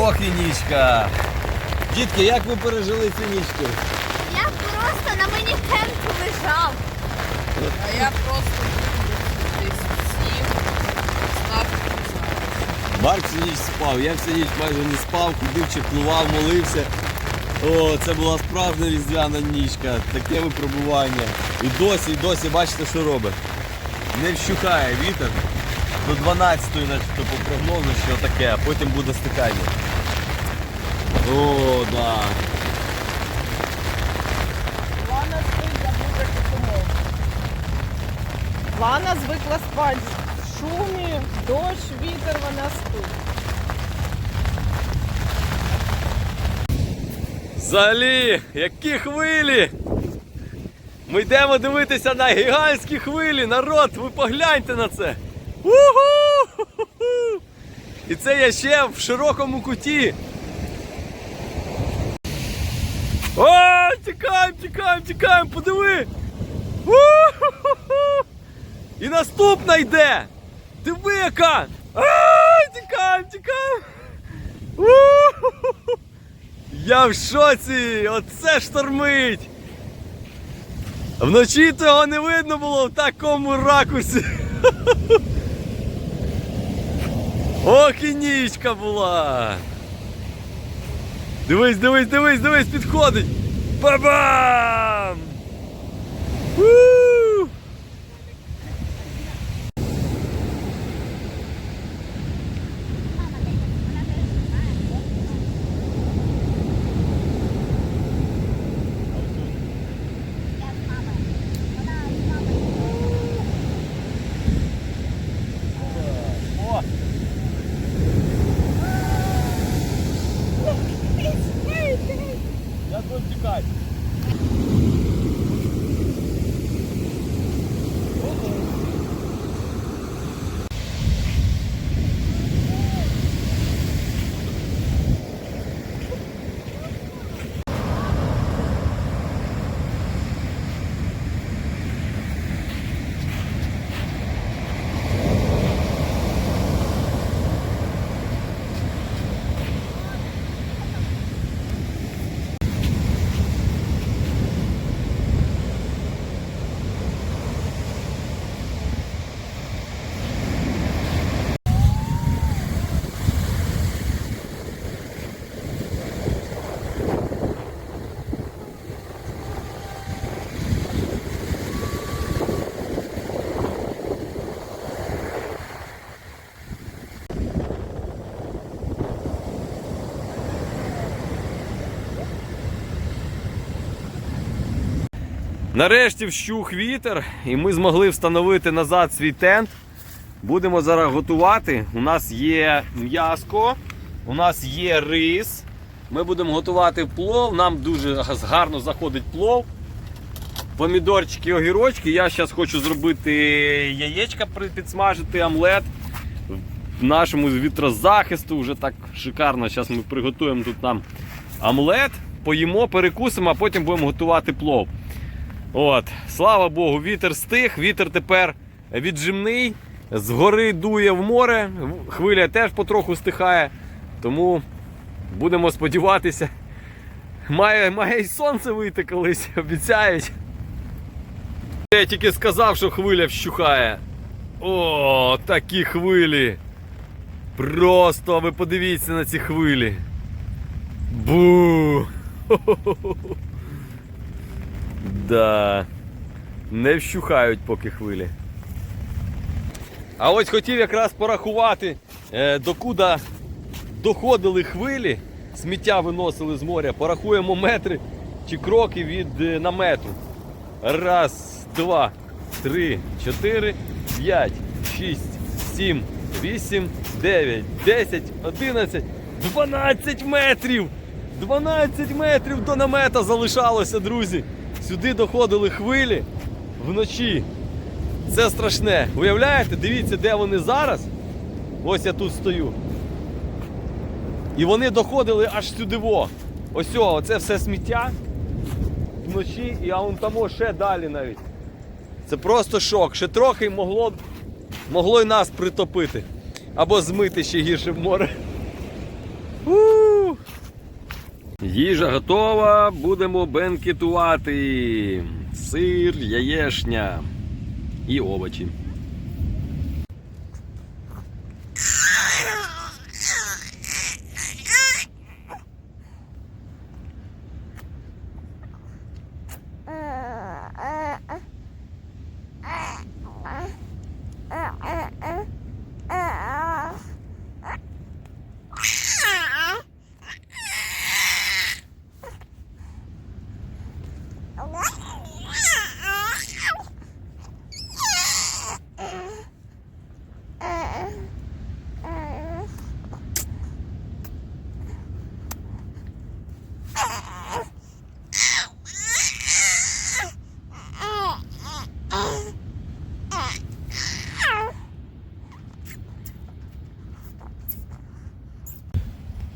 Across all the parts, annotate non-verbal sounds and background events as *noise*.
Ох і нічка. Дітки, як ви пережили цю нічку? Я просто на мені тенту лежав. А я просто десь сів, став. Марк всю ніч спав, я всю ніч майже не спав, ходив, чеклував, молився. О, це була справжня різдвяна нічка, таке випробування. І досі, і досі бачите, що робить. Не вщухає вітер. До 12-ї, начебто, по прогнозу, що таке, а потім буде стикання. О, да. Лана я буду допомогу. Лана звикла спати в шумі, дощ, вітер, вона спить. Взагалі, які хвилі! Ми йдемо дивитися на гігантські хвилі. Народ, ви погляньте на це. Уху! І це я ще в широкому куті. О, тікаємо, тікаємо, тікаємо, подиви! У-ху-ху-ху! І наступна йде! Диви яка! Тікаємо, тікаємо! Я в шоці! Оце штормить! Вночі того не видно було в такому ракурсі. *laughs* Ох і нічка була. Дивись, дивись, дивись, дивись, підходить. Ба-бам! Нарешті вщух вітер, і ми змогли встановити назад свій тент. Будемо зараз готувати. У нас є м'яско, у нас є рис. Ми будемо готувати плов. Нам дуже гарно заходить плов. Помідорчики, огірочки. Я зараз хочу зробити яєчка підсмажити, омлет. В нашому вітрозахисту вже так шикарно. Зараз ми приготуємо тут нам омлет, поїмо, перекусимо, а потім будемо готувати плов. От, слава Богу, вітер стих, вітер тепер віджимний, згори дує в море, хвиля теж потроху стихає. Тому будемо сподіватися. Має, має й сонце вийти колись, обіцяють. Я тільки сказав, що хвиля вщухає. О, такі хвилі. Просто ви подивіться на ці хвилі. Бу! *laughs* Да. Не вщухають поки хвилі. А ось хотів якраз порахувати, е, докуди доходили хвилі, сміття виносили з моря. Порахуємо метри чи кроки від е, намету. Раз, два, три, чотири, п'ять, шість, сім, вісім, дев'ять, десять, одинадцять, дванадцять метрів! 12 метрів до намета залишалося, друзі. Сюди доходили хвилі вночі. Це страшне. Уявляєте? Дивіться, де вони зараз. Ось я тут стою. І вони доходили аж сюди. во. Ось оце все сміття вночі, і а вон там ще далі навіть. Це просто шок. Ще трохи могло, могло й нас притопити. Або змити ще гірше в море. У! Їжа готова, будемо бенкетувати. Сир, яєшня і овочі.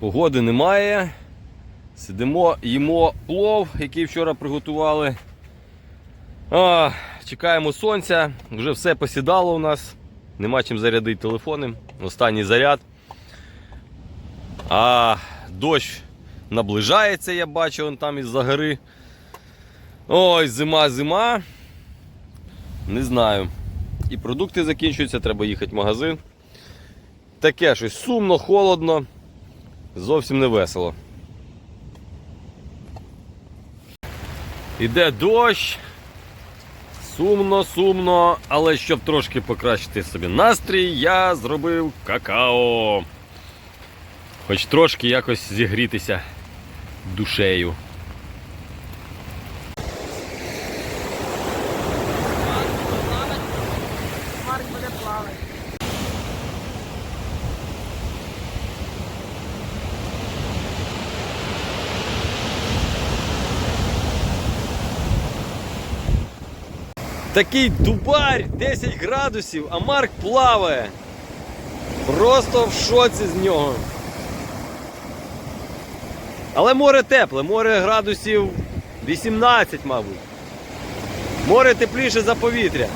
Погоди немає. Сидимо, їмо плов, який вчора приготували. А, чекаємо сонця. Вже все посідало у нас. Нема чим зарядити телефони. Останній заряд. А дощ наближається, я бачу, он там із-за гори. Ой, зима, зима. Не знаю. І продукти закінчуються, треба їхати в магазин. Таке щось сумно, холодно. Зовсім не весело. Іде дощ. Сумно, сумно, але щоб трошки покращити собі настрій, я зробив какао. Хоч трошки якось зігрітися душею. Такий дубарь 10 градусів, а Марк плаває. Просто в шоці з нього. Але море тепле, море градусів 18, мабуть. Море тепліше за повітря.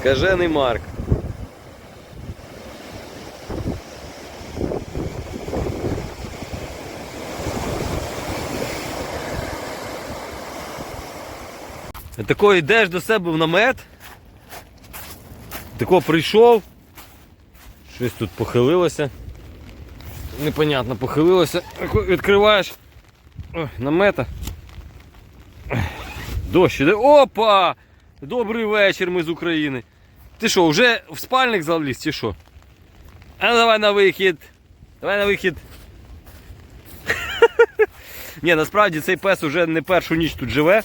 Скажений Марк. Тако йдеш до себе в намет. Тако прийшов. Щось тут похилилося. Непонятно похилилося. Відкриваєш Ой, намета. Дощ іде. Опа! Добрий вечір, ми з України. Ти що, вже в спальник заліз чи що? А ну давай на вихід. Давай на вихід. *laughs* Ні, насправді цей пес уже не першу ніч тут живе.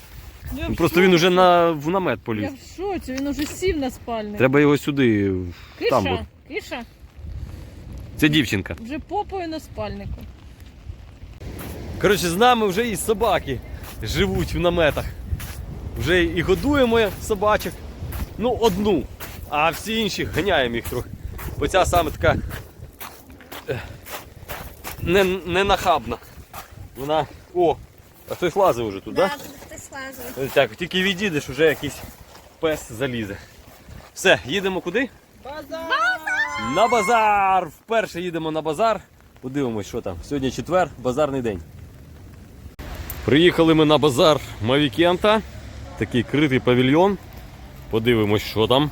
Я в Просто він шоці. уже на, в намет поліз. Я в шоці, він уже сів на спальник. Треба його сюди. в Киша, тамбур. киша, Це дівчинка. вже попою на спальнику. Коротше, з нами вже і собаки живуть в наметах. Вже і годуємо собачок. Ну, одну. А всі інші ганяємо їх трохи. Бо ця саме така е, не, не нахабна. Вона. О! А хтось лазив уже тут, так? Да, Да? Так, тільки відійдеш, вже якийсь пес залізе. Все, їдемо куди? Базар! На базар! Вперше їдемо на базар. Подивимось, що там. Сьогодні четвер, базарний день. Приїхали ми на базар Мавікента. Такий критий павільйон. Подивимось, що там.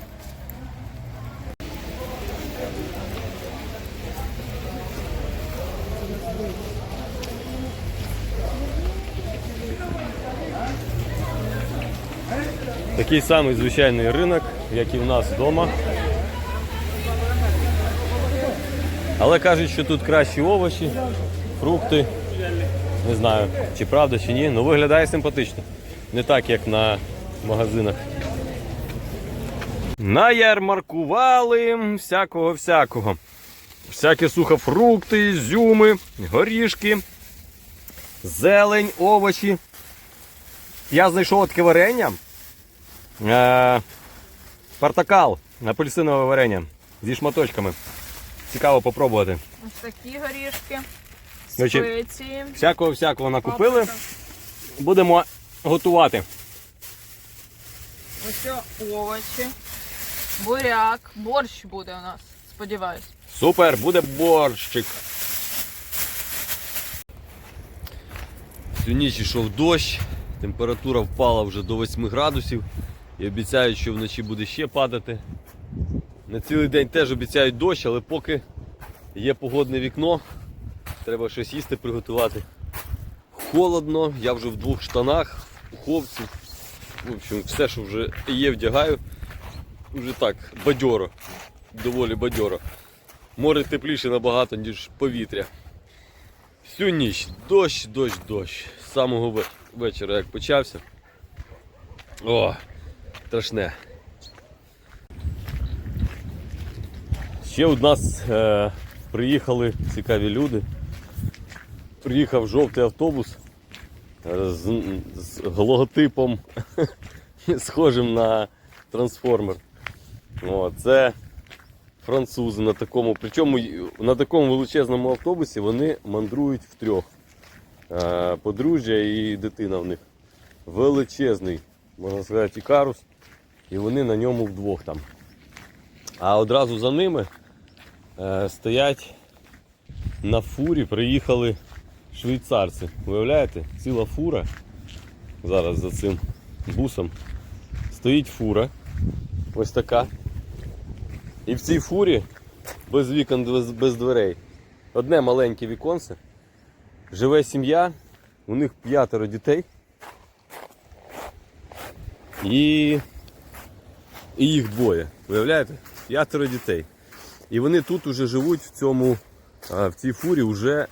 Такий самий звичайний ринок, як і в нас вдома. Але кажуть, що тут кращі овочі, фрукти. Не знаю, чи правда, чи ні, але виглядає симпатично. Не так, як на магазинах. Наярмаркували всякого-всякого. Всякі сухофрукти, зюми, горішки, зелень, овочі. Я знайшов таке варення. Е, Партакал, апельсинове варення зі шматочками. Цікаво попробувати. Ось такі горішки, спеції. Всякого всякого накупили. паприка. будемо готувати. Ось овочі, буряк, борщ буде у нас, сподіваюсь. Супер, буде борщик. Всю ніч йшов дощ, температура впала вже до 8 градусів і обіцяють, що вночі буде ще падати. На цілий день теж обіцяють дощ, але поки є погодне вікно, треба щось їсти приготувати. Холодно, я вже в двох штанах, в пуховці. В общем, все, що вже є, вдягаю. Вже так, бадьоро, доволі бадьоро. Море тепліше набагато, ніж повітря. Всю ніч дощ, дощ, дощ. З самого вечора, як почався. О, страшне. Ще у нас е, приїхали цікаві люди. Приїхав жовтий автобус е, з, з логотипом, *laughs* схожим на трансформер. О, це французи на такому, причому на такому величезному автобусі вони мандрують втрьох. Е, Подружжя і дитина в них. Величезний, можна сказати, ікарус. І вони на ньому вдвох там. А одразу за ними е, стоять на фурі, приїхали швейцарці. Виявляєте, ціла фура. Зараз за цим бусом стоїть фура. Ось така. І в цій фурі без вікон, без, без дверей. Одне маленьке віконце. Живе сім'я, у них п'ятеро дітей. І, і їх двоє. Виявляєте? П'ятеро дітей. І вони тут уже живуть в цьому, в цій фурі вже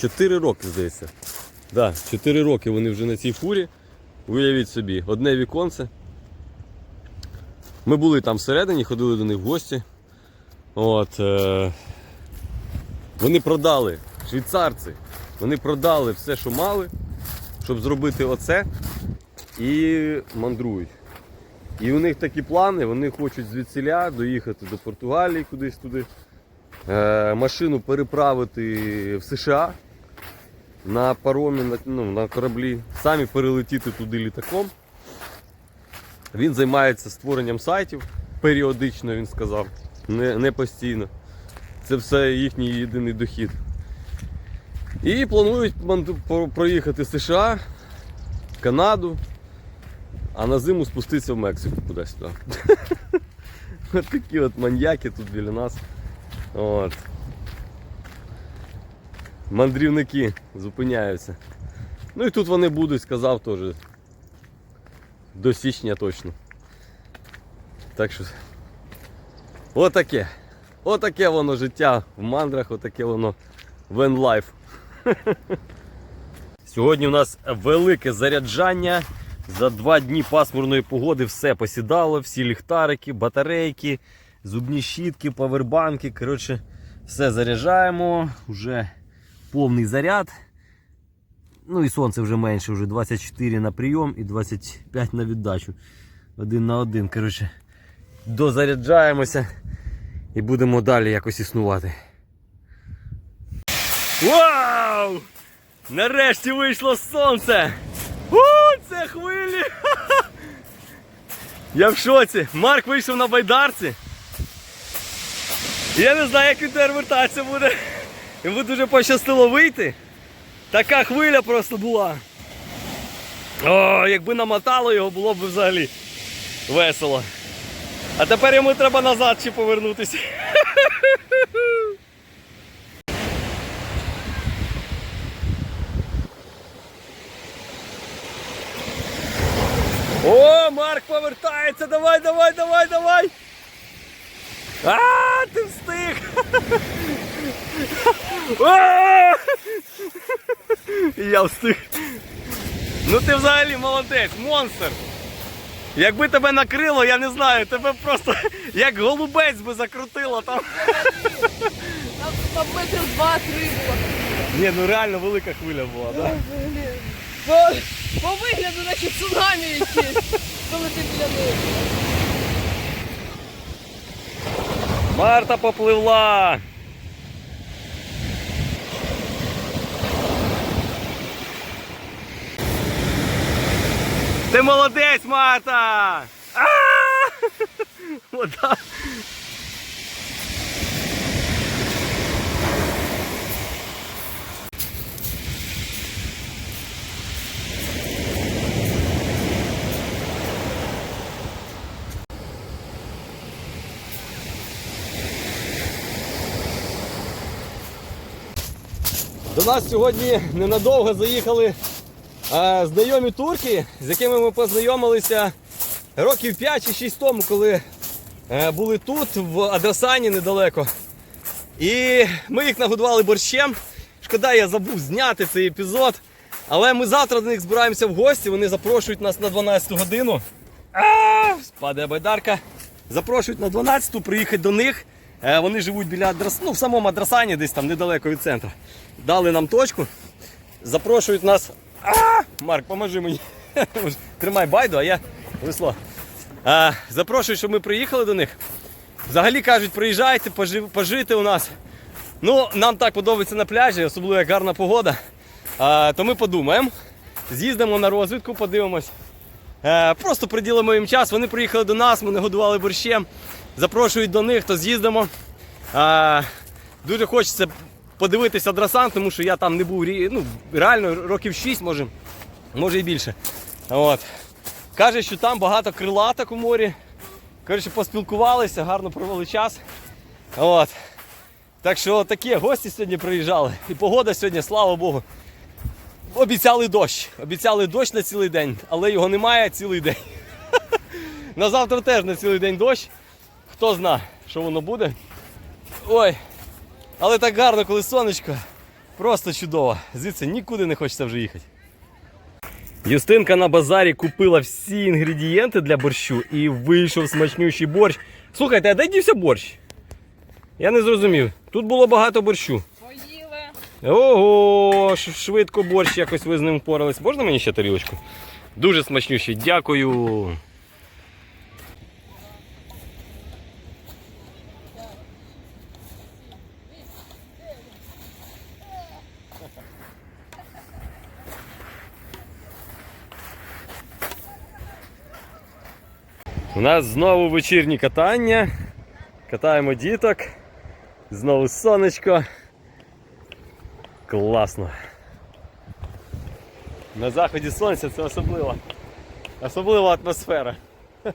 4 роки, здається. Да, 4 роки вони вже на цій фурі. Уявіть собі, одне віконце. Ми були там всередині, ходили до них в гості. От, е, вони продали, швейцарці, вони продали все, що мали, щоб зробити оце і мандрують. І у них такі плани, вони хочуть звідсіля доїхати до Португалії кудись туди, е, машину переправити в США на паромі, на, ну, на кораблі, самі перелетіти туди літаком. Він займається створенням сайтів періодично, він сказав, не, не постійно. Це все їхній єдиний дохід. І планують проїхати США, Канаду, а на зиму спуститися в Мексику кудись туди. *laughs* От такі от маньяки тут біля нас. От. Мандрівники зупиняються. Ну і тут вони будуть, сказав теж. До січня точно. Так що. Отаке. Отаке воно життя в мандрах, отаке воно венлайф. *laughs* Сьогодні у нас велике заряджання. За два дні пасмурної погоди все посідало, всі ліхтарики, батарейки, зубні щітки, павербанки. Коротше, все заряджаємо. Вже повний заряд. Ну і сонце вже менше, вже 24 на прийом і 25 на віддачу. Один на один. Коротше, дозаряджаємося і будемо далі якось існувати. Вау! Нарешті вийшло сонце! У, це хвилі! *laughs* Я в шоці. Марк вийшов на байдарці. Я не знаю, як він вертатися буде. Йому дуже пощастило вийти. Така хвиля просто була. О, якби намотало його, було б взагалі весело. А тепер йому треба назад ще повернутися. *laughs* О, Марк повертається! Давай, давай, давай, давай! А, ти встиг! Я встиг. Ну ти взагалі молодець, монстр. Якби тебе накрило, я не знаю, тебе просто як голубець би закрутило там. Там, там метрів два-три було. Ні, ну реально велика хвиля була, так? По, по вигляду, наче цунамі якісь, коли ти біля них. Марта попливла. Ти молодець, Марта! А -а *laughs* -а! Вода До нас сьогодні ненадовго заїхали е, знайомі турки, з якими ми познайомилися років 5 чи 6 тому, коли е, були тут, в Адрасані недалеко. І ми їх нагодували борщем. Шкода, я забув зняти цей епізод. Але ми завтра до них збираємося в гості. Вони запрошують нас на 12 годину. А, Падає байдарка. Запрошують на 12-ту приїхати до них. Е, Вони живуть біля Адрас... ну, в самому Адрасані, десь там недалеко від центру. Дали нам точку. Запрошують нас. А! Марк, поможи мені. *laughs* Тримай байду, а я весло. А, запрошують, щоб ми приїхали до них. Взагалі кажуть, приїжджайте, пожи- пожити у нас. Ну, нам так подобається на пляжі, особливо як гарна погода. А, то ми подумаємо. З'їздимо на розвідку, подивимось. Е, просто приділимо їм час. Вони приїхали до нас, ми нагодували борщем. Запрошують до них, то з'їздимо. Дуже хочеться подивитися Драсан, тому що я там не був ну, реально років 6, може, може і більше. От. Каже, що там багато крилаток у морі. Коротше, поспілкувалися, гарно провели час. От. Так що такі гості сьогодні приїжджали. І погода сьогодні, слава Богу. Обіцяли дощ. Обіцяли дощ на цілий день, але його немає цілий день. *laughs* На завтра теж на цілий день дощ. Хто зна, що воно буде. Ой. Але так гарно, коли сонечко. Просто чудово. Звідси нікуди не хочеться вже їхати. Юстинка на базарі купила всі інгредієнти для борщу і вийшов смачнющий борщ. Слухайте, а де дівся борщ? Я не зрозумів. Тут було багато борщу. Ого, швидко борщ якось ви з ним впорались. Можна мені ще тарілочку? Дуже смачнющий, дякую. У нас знову вечірні катання. Катаємо діток. Знову сонечко. Класно. На заході сонця це особлива. Особлива атмосфера. *laughs*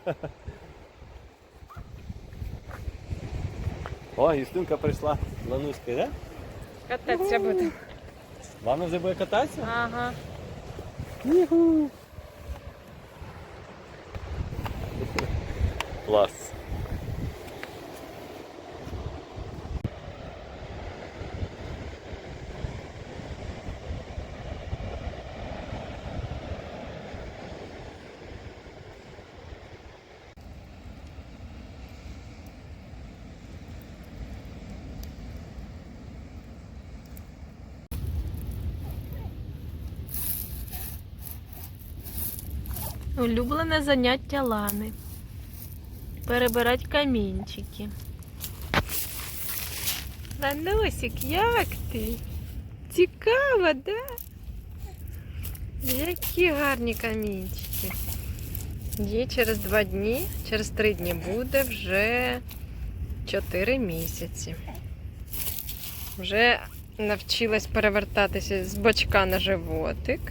О, Юстинка прийшла з Лануською, да? Кататися буде. Вона вже буде кататися? Ага. Клас. Улюблене заняття Лани. Перебирать камінчики. Ланусик, як ти? Цікаво, да? Які гарні камінчики. Їй через два дні, через три дні буде вже чотири місяці. Вже навчилась перевертатися з бочка на животик.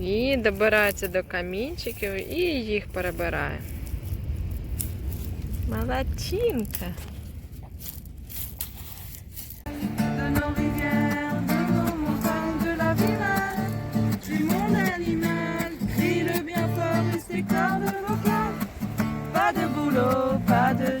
І добирається до камінчиків і їх перебирає. Молодчинка. Pas de boulot, pas de